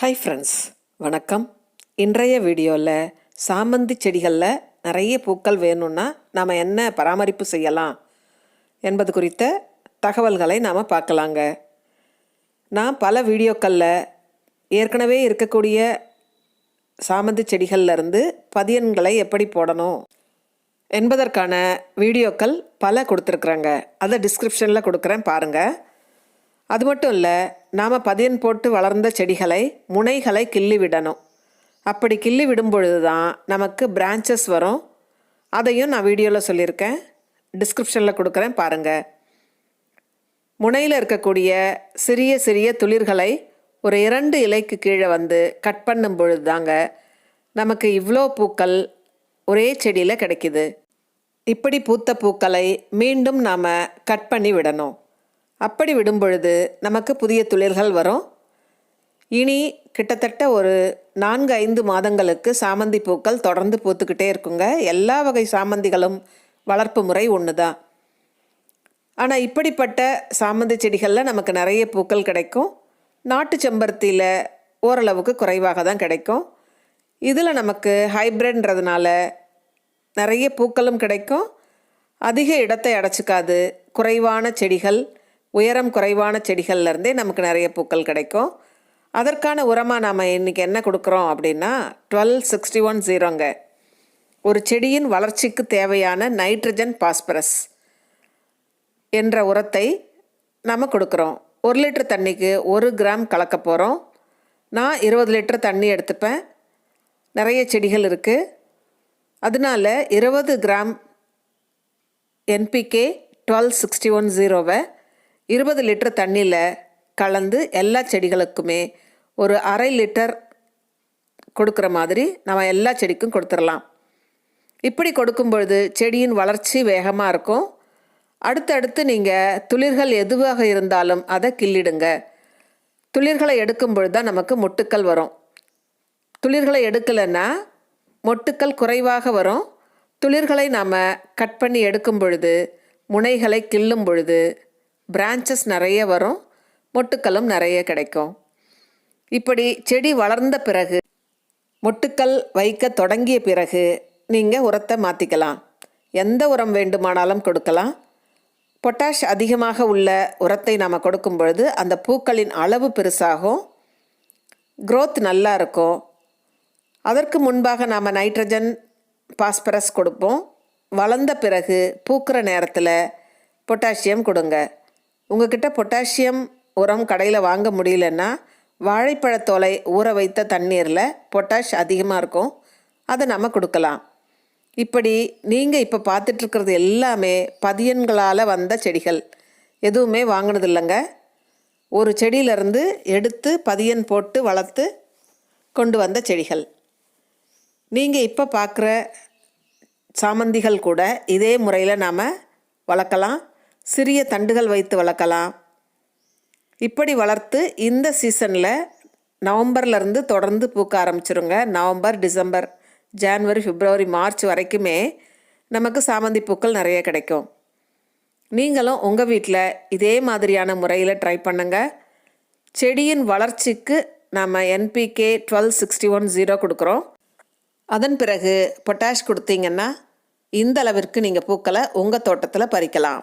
Hi friends வணக்கம். இன்றைய வீடியோவில் சாமந்தி செடிகளில் நிறைய பூக்கள் வேணும்னா நாம் என்ன பராமரிப்பு செய்யலாம் என்பது குறித்த தகவல்களை நாம் பார்க்கலாங்க. நான் பல வீடியோக்களில் ஏற்கனவே இருக்கக்கூடிய சாமந்தி செடிகள்லேருந்து பதியன்களை எப்படி போடணும் என்பதற்கான வீடியோக்கள் பல கொடுத்துருக்குறாங்க. அதை டிஸ்கிரிப்ஷனில் கொடுக்குறேன் பாருங்கள் அது மட்டும் இல்லை நாம் பதியன் போட்டு வளர்ந்த செடிகளை முனைகளை கிள்ளி விடணும். அப்படி கிள்ளி விடும் பொழுது தான் நமக்கு பிரான்ச்சஸ் வரும். அதையும் நான் வீடியோவில் சொல்லியிருக்கேன். டிஸ்கிரிப்ஷனில் கொடுக்குறேன் பாருங்கள் முனையில் இருக்கக்கூடிய சிறிய சிறிய துளிர்களை ஒரு இரண்டு இலைக்கு கீழே வந்து கட் பண்ணும் பொழுது தாங்க நமக்கு இவ்வளோ பூக்கள் ஒரே செடியில் கிடைக்குது. இப்படி பூத்த பூக்களை மீண்டும் நாம் கட் பண்ணி விடணும். அப்படி விடும் பொழுது நமக்கு புதிய துளிர்கள் வரும். இனி கிட்டத்தட்ட ஒரு நான்கு ஐந்து மாதங்களுக்கு சாமந்தி பூக்கள் தொடர்ந்து பூத்துக்கிட்டே இருக்குங்க. எல்லா வகை சாமந்திகளும் வளர்ப்பு முறை ஒன்று தான் ஆனால் இப்படிப்பட்ட சாமந்தி செடிகளில் நமக்கு நிறைய பூக்கள் கிடைக்கும். நாட்டு செம்பருத்தியில் ஓரளவுக்கு குறைவாக தான் கிடைக்கும். இதில் நமக்கு ஹைப்ரிட்ன்றதுனால நிறைய பூக்களும் கிடைக்கும். அதிக இடத்தை அடைச்சிக்காது. குறைவான செடிகள் உயரம் குறைவான செடிகள்லேருந்தே நமக்கு நிறைய பூக்கள் கிடைக்கும். அதற்கான உரமாக நாம் இன்றைக்கி என்ன கொடுக்குறோம் அப்படின்னா டுவெல் சிக்ஸ்டி ஒன் ஜீரோங்க ஒரு செடியின் வளர்ச்சிக்கு தேவையான நைட்ரஜன் பாஸ்பரஸ் என்ற உரத்தை நாம் கொடுக்குறோம். ஒரு லிட்டர் தண்ணிக்கு ஒரு கிராம் கலக்க போகிறோம் நான் இருபது லிட்டர் தண்ணி எடுத்துப்பேன். நிறைய செடிகள் இருக்குது அதனால இருபது gram NPK twelve sixty one ஜீரோவை இருபது லிட்டர் தண்ணியில் கலந்து எல்லா செடிகளுக்குமே ஒரு அரை லிட்டர் கொடுக்குற மாதிரி நம்ம எல்லா செடிக்கும் கொடுத்துடலாம். இப்படி கொடுக்கும் பொழுது செடியின் வளர்ச்சி வேகமாக இருக்கும். அடுத்தடுத்து நீங்கள் துளிர்கள் எதுவாக இருந்தாலும் அதை கிள்ளிடுங்க. துளிர்களை எடுக்கும் பொழுது தான் நமக்கு மொட்டுக்கள் வரும். துளிர்களை எடுக்கலைன்னா மொட்டுக்கள் குறைவாக வரும். துளிர்களை நாம் கட் பண்ணி எடுக்கும் பொழுது முனைகளை கிள்ளும் பொழுது பிரான்ச்சஸ் நிறைய வரும் மொட்டுக்களும் நிறைய கிடைக்கும். இப்படி செடி வளர்ந்த பிறகு மொட்டுக்கள் வைக்க தொடங்கிய பிறகு நீங்கள் உரத்தை மாற்றிக்கலாம் எந்த உரம் வேண்டுமானாலும் கொடுக்கலாம். பொட்டாஷ் அதிகமாக உள்ள உரத்தை நாம் கொடுக்கும் பொழுது அந்த பூக்களின் அளவு பெருசாகும் க்ரோத் நல்லா இருக்கும். அதற்கு முன்பாக நாம் நைட்ரஜன் பாஸ்பரஸ் கொடுப்போம். வளர்ந்த பிறகு பூக்கிற நேரத்தில் பொட்டாசியம் கொடுங்க. உங்ககிட்ட பொட்டாசியம் உரம் கடையில் வாங்க முடியலன்னா வாழைப்பழத்தோலை ஊற வைத்த தண்ணீரில் பொட்டாஷ் அதிகமாக இருக்கும். அதை நம்ம கொடுக்கலாம். இப்படி நீங்கள் இப்போ பார்த்துட்ருக்கிறது எல்லாமே பதியன்களால் வந்த செடிகள். எதுவுமே வாங்கினது இல்லைங்க. ஒரு செடியிலேருந்து எடுத்து பதியன் போட்டு வளர்த்து கொண்டு வந்த செடிகள். நீங்கள் இப்போ பார்க்குற சாமந்திகள் கூட இதே முறையில் நாம் வளர்க்கலாம். சிறிய தண்டுகள் வைத்து வளர்க்கலாம். இப்படி வளர்த்து இந்த சீசனில் நவம்பர்லேருந்து தொடர்ந்து பூக்க ஆரம்பிச்சிருங்க. November December January February March வரைக்குமே நமக்கு சாமந்தி பூக்கள் நிறைய கிடைக்கும். நீங்களும் உங்கள் வீட்டில் இதே மாதிரியான முறையில் ட்ரை பண்ணுங்கள் செடியின் வளர்ச்சிக்கு நம்ம NPK twelve sixty one zero கொடுக்குறோம். அதன் பிறகு பொட்டாஷ் கொடுத்தீங்கன்னா இந்த அளவிற்கு நீங்கள் பூக்களை உங்கள் தோட்டத்தில் பறிக்கலாம்.